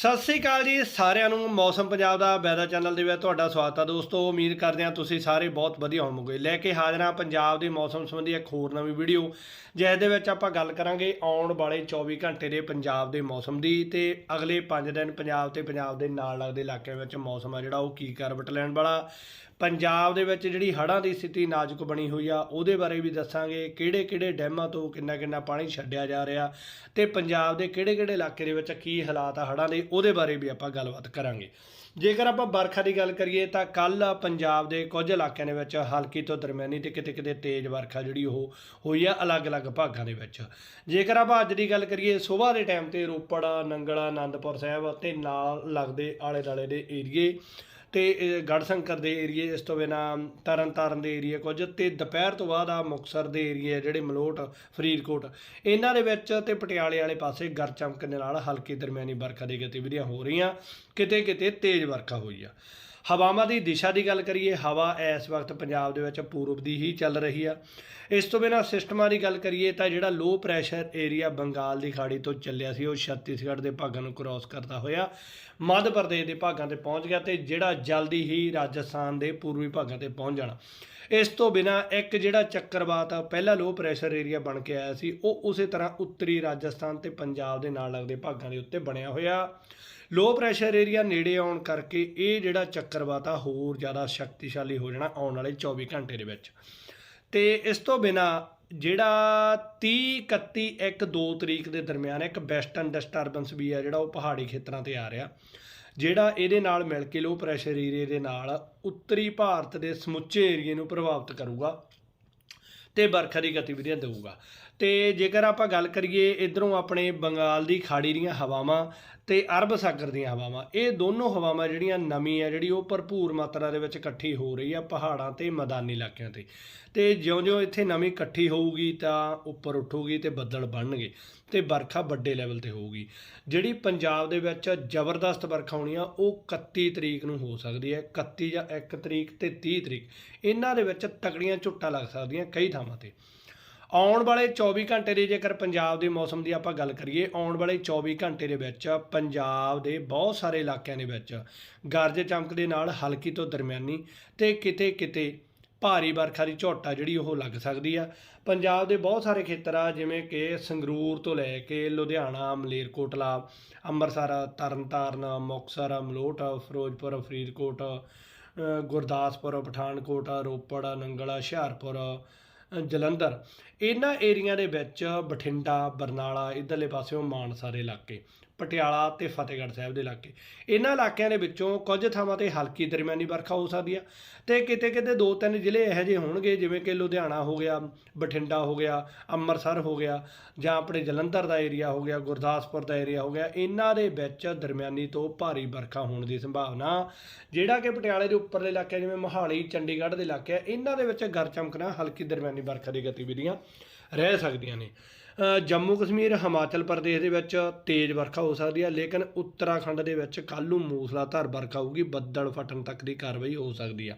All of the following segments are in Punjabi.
ਸਤਿ ਸ੍ਰੀ ਅਕਾਲ ਜੀ ਸਾਰਿਆਂ ਨੂੰ, ਮੌਸਮ ਪੰਜਾਬ ਦਾ ਵੈਦਰ ਚੈਨਲ ਦੇ ਵਿੱਚ ਤੁਹਾਡਾ ਸਵਾਗਤ ਹੈ ਦੋਸਤੋ, ਉਮੀਦ ਕਰਦੇ ਹਾਂ ਤੁਸੀਂ ਸਾਰੇ ਬਹੁਤ ਵਧੀਆ ਹੋਵੋਗੇ। ਲੈ ਕੇ ਹਾਜ਼ਰ ਹਾਂ ਪੰਜਾਬ ਦੇ ਮੌਸਮ ਸੰਬੰਧੀ ਇੱਕ ਹੋਰ ਨਵੀਂ ਵੀਡੀਓ ਜਿਸ ਦੇ ਵਿੱਚ ਆਪਾਂ ਗੱਲ ਕਰਾਂਗੇ ਆਉਣ ਵਾਲੇ 24 ਘੰਟੇ ਦੇ ਪੰਜਾਬ ਦੇ ਮੌਸਮ ਦੀ ਤੇ ਅਗਲੇ 5 ਦਿਨ ਪੰਜਾਬ ਤੇ ਪੰਜਾਬ ਦੇ ਨਾਲ ਲੱਗਦੇ ਇਲਾਕਿਆਂ ਵਿੱਚ ਮੌਸਮ ਆ ਜਿਹੜਾ, ਉਹ ਕੀ ਕਰਵਟ ਲੈਣ ਵਾਲਾ। ਪੰਜਾਬ ਦੇ ਵਿੱਚ ਜਿਹੜੀ ਹੜ੍ਹਾਂ ਦੀ ਸਥਿਤੀ ਨਾਜ਼ੁਕ ਬਣੀ ਹੋਈ ਆ, ਉਹਦੇ ਬਾਰੇ ਵੀ ਦੱਸਾਂਗੇ ਕਿਹੜੇ ਕਿਹੜੇ ਡੈਮਾਂ ਤੋਂ ਕਿੰਨਾ ਕਿੰਨਾ ਪਾਣੀ ਛੱਡਿਆ ਜਾ ਰਿਹਾ ਤੇ ਪੰਜਾਬ ਦੇ ਕਿਹੜੇ ਕਿਹੜੇ ਇਲਾਕੇ ਦੇ ਵਿੱਚ ਕੀ ਹਾਲਾਤ ਆ ਹੜ੍ਹਾਂ ਦੇ ਉਹਦੇ ਬਾਰੇ ਵੀ ਆਪਾਂ ਗੱਲਬਾਤ ਕਰਾਂਗੇ। ਜੇਕਰ ਆਪਾਂ ਵਰਖਾ ਦੀ ਗੱਲ ਕਰੀਏ ਤਾਂ ਕੱਲ ਪੰਜਾਬ ਦੇ ਕੁਝ ਇਲਾਕਿਆਂ ਦੇ ਵਿੱਚ ਹਲਕੀ ਤੋਂ ਦਰਮਿਆਨੀ ਤੇ ਕਿਤੇ ਕਿਤੇ ਤੇਜ਼ ਵਰਖਾ ਜਿਹੜੀ ਉਹ ਹੋਈ ਆ ਅਲੱਗ-ਅਲੱਗ ਭਾਗਾਂ ਦੇ ਵਿੱਚ। ਜੇਕਰ ਆਪਾਂ ਅੱਜ ਦੀ ਗੱਲ ਕਰੀਏ, ਸਵੇਰ ਦੇ ਟਾਈਮ ਤੇ ਰੋਪੜ, ਨੰਗਲ ਆਨੰਦਪੁਰ ਸਾਹਿਬ ਅਤੇ ਨਾਲ ਲੱਗਦੇ ਆਲੇ-ਦਾਲੇ ਦੇ ਏਰੀਏ ਤੇ ਇਹ ਗੜਸ਼ੰਕਰ ਦੇ ਏਰੀਏ, ਇਸ ਤੋਂ ਬਿਨਾ ਤਰਨਤਾਰਨ ਦੇ ਏਰੀਏ ਕੁਝ ਤੇ ਦੁਪਹਿਰ ਤੋਂ ਬਾਅਦ ਆ ਮੁਕਸਰ ਦੇ ਏਰੀਏ ਜਿਹੜੇ ਮਲੋਟ, ਫਰੀਦਕੋਟ। ਇਹਨਾਂ ਦੇ ਵਿੱਚ ਤੇ ਪਟਿਆਲੇ ਵਾਲੇ ਪਾਸੇ ਗਰ ਚਮਕਣ ਦੇ ਨਾਲ ਹਲਕੀ ਦਰਮਿਆਨੀ ਵਰਖਾ ਦੀ ਗਤੀਵਿਧੀਆਂ ਹੋ ਰਹੀਆਂ ਕਿਤੇ ਕਿਤੇ ਤੇਜ਼ ਵਰਖਾ ਹੋਈ ਆ। ਹਵਾਵਾਂ ਦੀ ਦਿਸ਼ਾ ਦੀ ਗੱਲ ਕਰੀਏ, ਹਵਾ ਇਸ ਵਕਤ ਪੰਜਾਬ ਦੇ ਵਿੱਚ ਪੂਰਬ ਦੀ ਹੀ ਚੱਲ ਰਹੀ ਆ। ਇਸ ਤੋਂ ਬਿਨਾਂ ਸਿਸਟਮਾਂ ਦੀ ਗੱਲ ਕਰੀਏ ਤਾਂ ਜਿਹੜਾ ਲੋ ਪ੍ਰੈਸ਼ਰ ਏਰੀਆ ਬੰਗਾਲ ਦੀ ਖਾੜੀ ਤੋਂ ਚੱਲਿਆ ਸੀ, ਉਹ ਛੱਤੀਸਗੜ੍ਹ ਦੇ ਭਾਗਾਂ ਨੂੰ ਕ੍ਰਾਸ ਕਰਦਾ ਹੋਇਆ। ਮੱਧ ਪ੍ਰਦੇਸ਼ ਦੇ ਭਾਗਾਂ ਤੇ ਪਹੁੰਚ ਗਿਆ ਤੇ ਜਿਹੜਾ ਜਲਦੀ ਹੀ ਰਾਜਸਥਾਨ ਦੇ ਪੂਰਬੀ ਭਾਗਾਂ ਤੇ ਪਹੁੰਚ ਜਾਣਾ। ਇਸ ਤੋਂ ਬਿਨਾਂ ਇੱਕ ਜਿਹੜਾ ਚੱਕਰਵਾਤ ਆ ਪਹਿਲਾ ਲੋ ਪ੍ਰੈਸ਼ਰ ਏਰੀਆ ਬਣ ਕੇ ਆਇਆ ਸੀ, ਉਹ ਉਸੇ ਤਰ੍ਹਾਂ ਉੱਤਰੀ ਰਾਜਸਥਾਨ ਤੇ ਪੰਜਾਬ ਦੇ ਨਾਲ ਲੱਗਦੇ ਭਾਗਾਂ ਦੇ ਉੱਤੇ ਬਣਿਆ ਹੋਇਆ। ਲੋ ਪ੍ਰੈਸ਼ਰ ਏਰੀਆ ਨੇੜੇ ਆਉਣ ਕਰਕੇ ਇਹ ਜਿਹੜਾ ਚੱਕਰਵਾਤਾ ਹੋਰ ਜ਼ਿਆਦਾ ਸ਼ਕਤੀਸ਼ਾਲੀ ਹੋ ਜਾਣਾ ਆਉਣ ਵਾਲੇ 24 ਘੰਟੇ ਦੇ ਵਿੱਚ। ਤੇ ਇਸ ਤੋਂ ਬਿਨਾ ਜਿਹੜਾ 30 31 1 2 ਤਰੀਕ ਦੇ ਦਰਮਿਆਨ ਇੱਕ ਵੈਸਟਰਨ ਡਿਸਟਰਬੈਂਸ ਵੀ ਹੈ ਜਿਹੜਾ ਉਹ ਪਹਾੜੀ ਖੇਤਰਾਂ ਤੇ ਆ ਰਿਹਾ, ਜਿਹੜਾ ਇਹਦੇ ਨਾਲ ਮਿਲ ਕੇ ਲੋ ਪ੍ਰੈਸ਼ਰ ਏਰੀਏ ਦੇ ਨਾਲ ਉੱਤਰੀ ਭਾਰਤ ਦੇ ਸਮੁੱਚੇ ਏਰੀਏ ਨੂੰ ਪ੍ਰਭਾਵਿਤ ਕਰੂਗਾ ਤੇ ਵਰਖਾ ਦੀ ਗਤੀਵਿਧੀਆਂ ਦੇਊਗਾ। ਤੇ ਜੇਕਰ ਆਪਾਂ ਗੱਲ ਕਰੀਏ ਇਧਰੋਂ ਆਪਣੇ ਬੰਗਾਲ ਦੀ ਖਾੜੀ ਦੀਆਂ ਹਵਾਵਾਂ ਤੇ ਅਰਬ ਸਾਗਰ ਦੀਆਂ ਹਵਾਵਾਂ, ਇਹ ਦੋਨੋਂ ਹਵਾਵਾਂ ਜਿਹੜੀਆਂ ਨਮੀ ਆ, ਜਿਹੜੀ ਉਹ ਭਰਪੂਰ ਮਾਤਰਾ ਦੇ ਵਿੱਚ ਇਕੱਠੀ ਹੋ ਰਹੀ ਆ ਪਹਾੜਾਂ ਤੇ ਮੈਦਾਨੀ ਇਲਾਕਿਆਂ ਤੇ। ਤੇ ਜਿਉਂ-ਜਿਉਂ ਇੱਥੇ ਨਮੀ ਇਕੱਠੀ ਹੋਊਗੀ ਤਾਂ ਉੱਪਰ ਉੱਠੂਗੀ ਤੇ ਬੱਦਲ ਬਣਨਗੇ ਤੇ ਵਰਖਾ ਵੱਡੇ ਲੈਵਲ ਤੇ ਹੋਊਗੀ। ਜਿਹੜੀ ਪੰਜਾਬ ਦੇ ਵਿੱਚ ਜ਼ਬਰਦਸਤ ਵਰਖਾ ਹੋਣੀ ਆ, ਉਹ 31 ਤਰੀਕ ਨੂੰ ਹੋ ਸਕਦੀ ਹੈ 31 ਜਾਂ 1 ਤਰੀਕ ਤੇ 30 ਤਰੀਕ। ਇਹਨਾਂ ਦੇ ਵਿੱਚ ਤਕੜੀਆਂ ਝੁੱਟਾਂ ਲੱਗ ਸਕਦੀਆਂ ਕਈ ਥਾਵਾਂ ਤੇ। ਆਉਣ ਵਾਲੇ 24 ਘੰਟੇ ਦੀ ਜੇਕਰ ਪੰਜਾਬ ਦੇ ਮੌਸਮ ਦੀ ਆਪਾਂ ਗੱਲ ਕਰੀਏ, ਆਉਣ ਵਾਲੇ 24 ਘੰਟੇ ਦੇ ਵਿੱਚ ਪੰਜਾਬ ਦੇ ਬਹੁਤ ਸਾਰੇ ਇਲਾਕਿਆਂ ਦੇ ਵਿੱਚ ਗਰਜ ਚਮਕ ਦੇ ਨਾਲ ਹਲਕੀ ਤੋਂ ਦਰਮਿਆਨੀ ਤੇ ਕਿਤੇ ਕਿਤੇ ਭਾਰੀ ਵਰਖਾ ਦੀ ਝੋਟਾ ਜਿਹੜੀ ਉਹ ਲੱਗ ਸਕਦੀ ਆ। ਪੰਜਾਬ ਦੇ ਬਹੁਤ ਸਾਰੇ ਖੇਤਰ ਆ, ਜਿਵੇਂ ਕਿ ਸੰਗਰੂਰ ਤੋਂ ਲੈ ਕੇ ਲੁਧਿਆਣਾ, ਮਲੇਰਕੋਟਲਾ, ਅੰਮ੍ਰਿਤਸਰ, ਤਰਨਤਾਰਨ, ਮੁਕਤਸਰ, ਮਲੋਟ, ਫਿਰੋਜ਼ਪੁਰ, ਫਰੀਦਕੋਟ ਗੁਰਦਾਸਪੁਰ, ਪਠਾਨਕੋਟ, ਰੋਪੜ, ਨੰਗਲ, ਹੁਸ਼ਿਆਰਪੁਰ ਜਲੰਧਰ। ਇਹਨਾਂ ਏਰੀਆ ਦੇ ਵਿੱਚ ਬਠਿੰਡਾ ਬਰਨਾਲਾ ਇਧਰਲੇ ਪਾਸਿਓਂ ਮਾਨਸਾ ਦੇ ਇਲਾਕੇ। ਪਟਿਆਲਾ ਤੇ ਫਤਿਹਗੜ੍ਹ ਸਾਹਿਬ ਦੇ ਇਲਾਕੇ। ਇਹਨਾਂ ਇਲਾਕਿਆਂ ਦੇ ਵਿੱਚੋਂ ਕੁਝ ਥਾਵਾਂ ਤੇ ਹਲਕੀ ਦਰਮਿਆਨੀ ਵਰਖਾ ਹੋ ਸਕਦੀ ਆ ਤੇ ਕਿਤੇ ਕਿਤੇ ਦੋ ਤਿੰਨ ਜ਼ਿਲ੍ਹੇ ਇਹੋ ਜਿਹੇ ਹੋਣਗੇ, ਜਿਵੇਂ ਕਿ ਲੁਧਿਆਣਾ ਹੋ ਗਿਆ, ਬਠਿੰਡਾ ਹੋ ਗਿਆ, ਅੰਮ੍ਰਿਤਸਰ ਹੋ ਗਿਆ ਜਾਂ ਆਪਣੇ ਜਲੰਧਰ ਦਾ ਏਰੀਆ ਹੋ ਗਿਆ, ਗੁਰਦਾਸਪੁਰ ਦਾ ਏਰੀਆ ਹੋ ਗਿਆ, ਇਹਨਾਂ ਦੇ ਵਿੱਚ ਦਰਮਿਆਨੀ ਤੋਂ ਭਾਰੀ ਵਰਖਾ ਹੋਣ ਦੀ ਸੰਭਾਵਨਾ ਜਿਹੜਾ ਕਿ ਪਟਿਆਲੇ ਦੇ ਉੱਪਰਲੇ ਇਲਾਕੇ ਜਿਵੇਂ ਮੋਹਾਲੀ, ਚੰਡੀਗੜ੍ਹ ਦੇ ਇਲਾਕੇ ਇਹਨਾਂ ਦੇ ਵਿੱਚ ਗਰ ਚਮਕਣਾ ਹਲਕੀ ਦਰਮਿਆਨੀ ਵਰਖਾ ਦੀ ਗਤੀਵਿਧੀਆਂ ਰਹਿ ਸਕਦੀਆਂ ਨੇ। ਜੰਮੂ ਕਸ਼ਮੀਰ, ਹਿਮਾਚਲ ਪ੍ਰਦੇਸ਼ ਦੇ ਵਿੱਚ ਤੇਜ਼ ਵਰਖਾ ਹੋ ਸਕਦੀ ਹੈ, ਲੇਕਿਨ ਉੱਤਰਾਖੰਡ ਦੇ ਵਿੱਚ ਕੱਲ੍ਹ ਨੂੰ ਮੂਸਲਾਧਾਰ ਵਰਖਾ ਹੋਊਗੀ, ਬੱਦਲ ਫਟਣ ਤੱਕ ਦੀ ਕਾਰਵਾਈ ਹੋ ਸਕਦੀ ਆ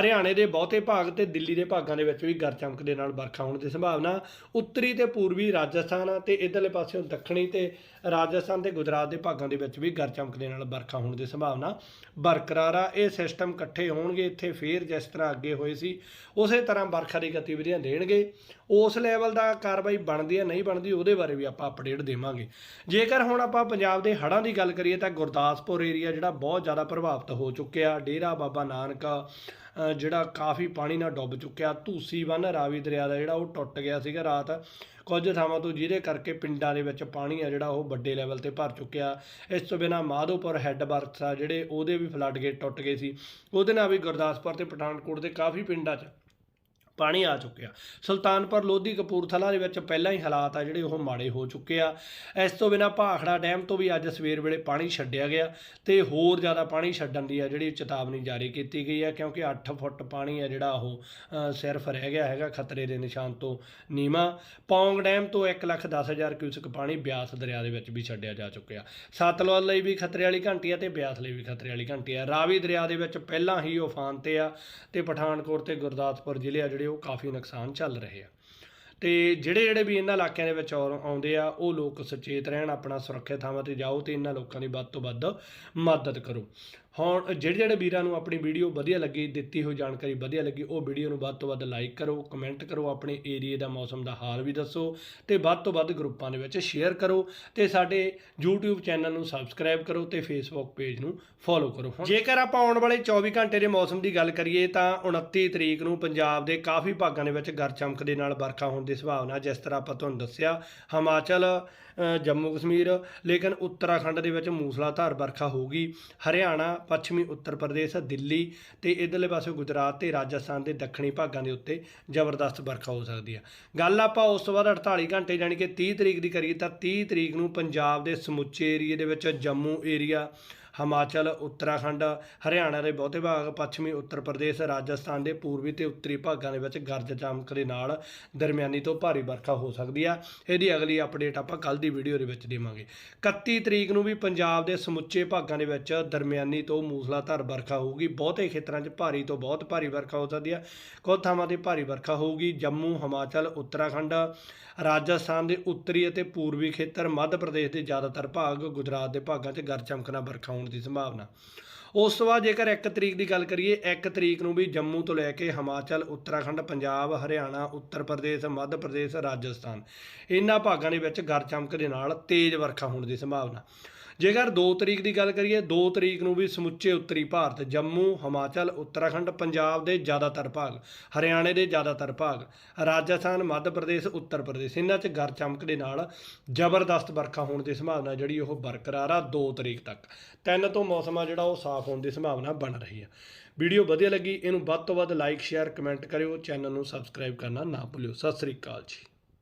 ਹਰਿਆਣੇ ਦੇ ਬਹੁਤੇ ਭਾਗ ਤੇ ਦਿੱਲੀ ਦੇ ਭਾਗਾਂ ਦੇ ਵਿੱਚ ਵੀ ਗਰ ਚਮਕ ਦੇ ਨਾਲ ਵਰਖਾ ਹੋਣ ਦੀ ਸੰਭਾਵਨਾ, ਉੱਤਰੀ ਤੇ ਪੂਰਬੀ ਰਾਜਸਥਾਨ ਤੇ ਇਧਰਲੇ ਪਾਸਿਓਂ ਦੱਖਣੀ ਤੇ ਰਾਜਸਥਾਨ ਤੇ ਗੁਜਰਾਤ ਦੇ ਭਾਗਾਂ ਦੇ ਵਿੱਚ ਵੀ ਗਰ ਚਮਕ ਦੇ ਨਾਲ ਵਰਖਾ ਹੋਣ ਦੀ ਸੰਭਾਵਨਾ ਬਰਕਰਾਰ ਆ। ਇਹ ਸਿਸਟਮ ਇਕੱਠੇ ਹੋਣਗੇ, ਇੱਥੇ ਫੇਰ ਜਿਸ ਤਰ੍ਹਾਂ ਅੱਗੇ ਹੋਏ ਸੀ, ਉਸੇ ਤਰ੍ਹਾਂ ਵਰਖਾ ਦੀ ਗਤੀਵਿਧੀਆਂ ਦੇਣਗੇ। ਉਸ ਲੈਵਲ ਦਾ ਕਾਰਵਾਈ ਬਣਦੀ ਹੈ ਨਹੀਂ ਬਣਦੀ, ਉਹਦੇ ਬਾਰੇ ਵੀ ਆਪਾਂ ਅਪਡੇਟ ਦੇਵਾਂਗੇ। ਜੇਕਰ ਹੁਣ ਆਪਾਂ ਪੰਜਾਬ ਦੇ ਹੜ੍ਹਾਂ ਦੀ ਗੱਲ ਕਰੀਏ ਤਾਂ ਗੁਰਦਾਸਪੁਰ ਏਰੀਆ ਜਿਹੜਾ ਬਹੁਤ ਜ਼ਿਆਦਾ ਪ੍ਰਭਾਵਿਤ ਹੋ ਚੁੱਕਿਆ, ਡੇਰਾ ਬਾਬਾ ਨਾਨਕ ਜਿਹੜਾ ਕਾਫੀ ਪਾਣੀ ਨਾਲ ਡੁੱਬ ਚੁੱਕਿਆ, ਧੂਸੀ ਬੰਨ ਰਾਵੀ ਦਰਿਆ ਦਾ ਜਿਹੜਾ ਉਹ ਟੁੱਟ ਗਿਆ ਸੀਗਾ ਰਾਤ। ਕੁਝ ਥਾਵਾਂ ਤੋਂ ਜਿਹਦੇ ਕਰਕੇ ਪਿੰਡਾਂ ਦੇ ਵਿੱਚ ਪਾਣੀ ਆ ਜਿਹੜਾ ਉਹ ਵੱਡੇ ਲੈਵਲ ਤੇ ਭਰ ਚੁੱਕਿਆ। ਇਸ ਤੋਂ ਬਿਨਾ ਮਾਧੋਪੁਰ ਹੈੱਡ ਵਰਕਸ ਆ ਜਿਹੜੇ, ਉਹਦੇ ਵੀ ਫਲੱਡ ਗੇਟ ਟੁੱਟ ਗਏ ਸੀ। ਉਹਦੇ ਨਾਲ ਵੀ ਗੁਰਦਾਸਪੁਰ ਤੇ ਪਠਾਨਕੋਟ ਦੇ ਕਾਫੀ ਪਿੰਡਾਂ 'ਚ ਪਾਣੀ ਆ ਚੁੱਕਿਆ। ਸੁਲਤਾਨਪੁਰ ਲੋਧੀ ਕਪੂਰਥਲਾ ਦੇ ਵਿੱਚ ਪਹਿਲਾਂ ਹੀ ਹਾਲਾਤ ਆ ਜਿਹੜੇ ਉਹ ਮਾੜੇ ਹੋ ਚੁੱਕੇ ਆ। ਇਸ ਤੋਂ ਬਿਨਾ ਭਾਖੜਾ ਡੈਮ ਤੋਂ ਵੀ ਅੱਜ ਸਵੇਰ ਵੇਲੇ ਪਾਣੀ ਛੱਡਿਆ ਗਿਆ ਤੇ ਹੋਰ ਜ਼ਿਆਦਾ ਪਾਣੀ ਛੱਡਣ ਦੀ ਆ ਜਿਹੜੀ ਚੇਤਾਵਨੀ ਜਾਰੀ ਕੀਤੀ ਗਈ ਆ, ਕਿਉਂਕਿ 8 ਫੁੱਟ ਪਾਣੀ ਆ ਜਿਹੜਾ ਉਹ ਸਿਰਫ ਰਹਿ ਗਿਆ ਹੈਗਾ ਖਤਰੇ ਦੇ ਨਿਸ਼ਾਨ ਤੋਂ ਨੀਵਾ। ਪੌਂਗ ਡੈਮ ਤੋਂ 110000 ਕਿਊਸਕ ਪਾਣੀ ਬਿਆਸ ਦਰਿਆ ਦੇ ਵਿੱਚ ਵੀ ਛੱਡਿਆ ਜਾ ਚੁੱਕਿਆ। ਸਤਲੁਜ ਲਈ ਵੀ ਖਤਰੇ ਵਾਲੀ ਘੰਟੀ ਆ ਤੇ ਬਿਆਸ ਲਈ ਵੀ ਖਤਰੇ ਵਾਲੀ ਘੰਟੀ ਆ। ਰਾਵੀ ਦਰਿਆ ਦੇ ਵਿੱਚ ਪਹਿਲਾਂ ਹੀ ਉਫਾਨ ਤੇ ਆ ਤੇ ਪਠਾਨਕੋਟ ਤੇ ਗੁਰਦਾਸਪੁਰ ਜ਼ਿਲ੍ਹੇ ਆ ਜਿਹੜੇ ਉਹ ਕਾਫੀ ਨੁਕਸਾਨ ਚੱਲ ਰਹੇ ਆ। ਤੇ ਜਿਹੜੇ ਜਿਹੜੇ ਵੀ ਇਹਨਾਂ ਇਲਾਕਿਆਂ ਦੇ ਵਿੱਚ ਆਉਂਦੇ ਆ, ਉਹ ਲੋਕ ਸੁਚੇਤ ਰਹਿਣ, ਆਪਣਾ ਸੁਰੱਖਿਅਤ ਥਾਵਾਂ ਤੇ ਜਾਓ ਤੇ ਇਹਨਾਂ ਲੋਕਾਂ ਦੀ ਵੱਧ ਤੋਂ ਵੱਧ ਮਦਦ ਕਰੋ। ਹੁਣ ਜਿਹੜੇ ਜਿਹੜੇ ਵੀਰਾਂ ਨੂੰ ਆਪਣੀ ਵੀਡੀਓ ਵਧੀਆ ਲੱਗੀ, ਦਿੱਤੀ ਹੋਈ ਜਾਣਕਾਰੀ ਵਧੀਆ ਲੱਗੀ, ਉਹ ਵੀਡੀਓ ਨੂੰ ਵੱਧ ਤੋਂ ਵੱਧ ਲਾਈਕ ਕਰੋ ਕਮੈਂਟ ਕਰੋ, ਆਪਣੇ ਏਰੀਏ ਦਾ ਮੌਸਮ ਦਾ ਹਾਲ ਵੀ ਦੱਸੋ ਤੇ ਵੱਧ ਤੋਂ ਵੱਧ ਗਰੁੱਪਾਂ ਦੇ ਵਿੱਚ ਸ਼ੇਅਰ ਕਰੋ ਤੇ ਸਾਡੇ YouTube ਚੈਨਲ ਨੂੰ ਸਬਸਕ੍ਰਾਈਬ ਕਰੋ ਤੇ Facebook ਪੇਜ ਨੂੰ ਫੋਲੋ ਕਰੋ। ਜੇਕਰ ਆਪਾਂ ਆਉਣ ਵਾਲੇ 24 ਘੰਟੇ ਦੇ ਮੌਸਮ ਦੀ ਗੱਲ ਕਰੀਏ ਤਾਂ 29 ਤਰੀਕ ਨੂੰ ਪੰਜਾਬ ਦੇ ਕਾਫੀ ਭਾਗਾਂ ਦੇ ਵਿੱਚ ਗਰ ਚਮਕ ਦੇ ਨਾਲ ਵਰਖਾ ਹੋਣ ਦੀ ਸੰਭਾਵਨਾ, ਜਿਸ ਤਰ੍ਹਾਂ ਆਪਾਂ ਤੁਹਾਨੂੰ ਦੱਸਿਆ, ਹਿਮਾਚਲ ਜੰਮੂ ਕਸ਼ਮੀਰ, ਲੇਕਿਨ ਉੱਤਰਾਖੰਡ ਦੇ ਵਿੱਚ ਮੂਸਲਾਧਾਰ ਵਰਖਾ ਹੋਊਗੀ, ਹਰਿਆਣਾ ਪੱਛਮੀ ਉੱਤਰ ਪ੍ਰਦੇਸ਼, ਦਿੱਲੀ ਤੇ ਇਧਰਲੇ ਪਾਸੇ ਗੁਜਰਾਤ ਤੇ ਰਾਜਸਥਾਨ ਦੇ ਦੱਖਣੀ ਭਾਗਾਂ ਦੇ ਉੱਤੇ ਜ਼ਬਰਦਸਤ ਵਰਖਾ ਹੋ ਸਕਦੀ ਆ। ਗੱਲ ਆਪਾਂ ਉਸ ਤੋਂ ਬਾਅਦ 48 ਘੰਟੇ ਯਾਨੀ ਕਿ 30 ਤਰੀਕ ਦੀ ਕਰੀਏ ਤਾਂ 30 ਤਰੀਕ ਨੂੰ ਪੰਜਾਬ ਦੇ ਸਮੁੱਚੇ ਏਰੀਏ ਦੇ ਵਿੱਚ ਜੰਮੂ ਏਰੀਆ ਹਿਮਾਚਲ, ਉੱਤਰਾਖੰਡ, ਹਰਿਆਣਾ ਦੇ ਬਹੁਤੇ ਭਾਗ, ਪੱਛਮੀ ਉੱਤਰ ਪ੍ਰਦੇਸ਼, ਰਾਜਸਥਾਨ ਦੇ ਪੂਰਬੀ ਤੇ ਉੱਤਰੀ ਭਾਗਾਂ ਦੇ ਵਿੱਚ ਗਰਜ ਚਮਕ ਦੇ ਨਾਲ ਦਰਮਿਆਨੀ ਤੋਂ ਭਾਰੀ ਵਰਖਾ ਹੋ ਸਕਦੀ ਆ। ਇਹਦੀ ਅਗਲੀ ਅਪਡੇਟ ਆਪਾਂ ਕੱਲ ਦੀ ਵੀਡੀਓ ਦੇ ਵਿੱਚ ਦੇਵਾਂਗੇ। 31 ਤਰੀਕ ਨੂੰ ਵੀ ਪੰਜਾਬ ਦੇ ਸਮੁੱਚੇ ਭਾਗਾਂ ਦੇ ਵਿੱਚ ਦਰਮਿਆਨੀ ਤੋਂ ਮੂਸਲਾਧਾਰ ਵਰਖਾ ਹੋਊਗੀ। ਬਹੁਤੇ ਖੇਤਰਾਂ 'ਚ ਭਾਰੀ ਤੋਂ ਬਹੁਤ ਭਾਰੀ ਵਰਖਾ ਹੋ ਸਕਦੀ ਹੈ ਕੁਝ ਥਾਵਾਂ ਤੇ ਭਾਰੀ ਵਰਖਾ ਹੋਊਗੀ। ਜੰਮੂ, ਹਿਮਾਚਲ, ਉੱਤਰਾਖੰਡ, ਰਾਜਸਥਾਨ ਦੇ ਉੱਤਰੀ ਅਤੇ ਪੂਰਬੀ ਖੇਤਰ, ਮੱਧ ਪ੍ਰਦੇਸ਼ ਦੇ ਜ਼ਿਆਦਾਤਰ ਭਾਗ, ਗੁਜਰਾਤ ਦੇ ਭਾਗਾਂ 'ਚ ਗਰਜ ਚਮਕ ਨਾਲ ਵਰਖਾ ਹੋਣ ਦੀ ਸੰਭਾਵਨਾ। ਉਸ ਤੋਂ ਬਾਅਦ ਜੇਕਰ 1 ਤਰੀਕ ਦੀ ਗੱਲ ਕਰੀਏ 1 ਤਰੀਕ ਨੂੰ ਵੀ ਜੰਮੂ ਤੋਂ ਲੈ ਕੇ ਹਿਮਾਚਲ, ਉੱਤਰਾਖੰਡ, ਪੰਜਾਬ, ਹਰਿਆਣਾ, ਉੱਤਰ ਪ੍ਰਦੇਸ਼, ਮੱਧ ਪ੍ਰਦੇਸ਼, ਰਾਜਸਥਾਨ, ਇਹਨਾਂ ਭਾਗਾਂ ਦੇ ਵਿੱਚ ਗਰ ਚਮਕ ਦੇ ਨਾਲ ਤੇਜ਼ ਵਰਖਾ ਹੋਣ ਦੀ ਸੰਭਾਵਨਾ। ਜੇਕਰ 2 ਤਰੀਕ ਦੀ ਗੱਲ ਕਰੀਏ 2 ਤਰੀਕ ਨੂੰ ਵੀ ਸਮੁੱਚੇ ਉੱਤਰੀ ਭਾਰਤ, ਜੰਮੂ, ਹਿਮਾਚਲ, ਉੱਤਰਾਖੰਡ, ਪੰਜਾਬ ਦੇ ਜ਼ਿਆਦਾਤਰ ਭਾਗ, ਹਰਿਆਣੇ ਦੇ ਜ਼ਿਆਦਾਤਰ ਭਾਗ, ਰਾਜਸਥਾਨ, ਮੱਧ ਪ੍ਰਦੇਸ਼, ਉੱਤਰ ਪ੍ਰਦੇਸ਼, ਇਹਨਾਂ 'ਚ ਗਰ ਚਮਕ ਦੇ ਨਾਲ ਜ਼ਬਰਦਸਤ ਵਰਖਾ ਹੋਣ ਦੀ ਸੰਭਾਵਨਾ ਜਿਹੜੀ ਉਹ ਬਰਕਰਾਰ ਆ 2 ਤਰੀਕ ਤੱਕ। ਤਿੰਨ ਤੋਂ ਮੌਸਮ ਆ ਜਿਹੜਾ ਉਹ ਸਾਫ਼ ਹੋਣ ਦੀ ਸੰਭਾਵਨਾ ਬਣ ਰਹੀ ਹੈ। ਵੀਡੀਓ ਵਧੀਆ ਲੱਗੀ, ਇਹਨੂੰ ਵੱਧ ਤੋਂ ਵੱਧ ਲਾਈਕ ਸ਼ੇਅਰ ਕਮੈਂਟ ਕਰਿਓ। ਚੈਨਲ ਨੂੰ ਸਬਸਕ੍ਰਾਈਬ ਕਰਨਾ ਨਾ ਭੁੱਲਿਓ। ਸਤਿ ਸ੍ਰੀ ਅਕਾਲ ਜੀ।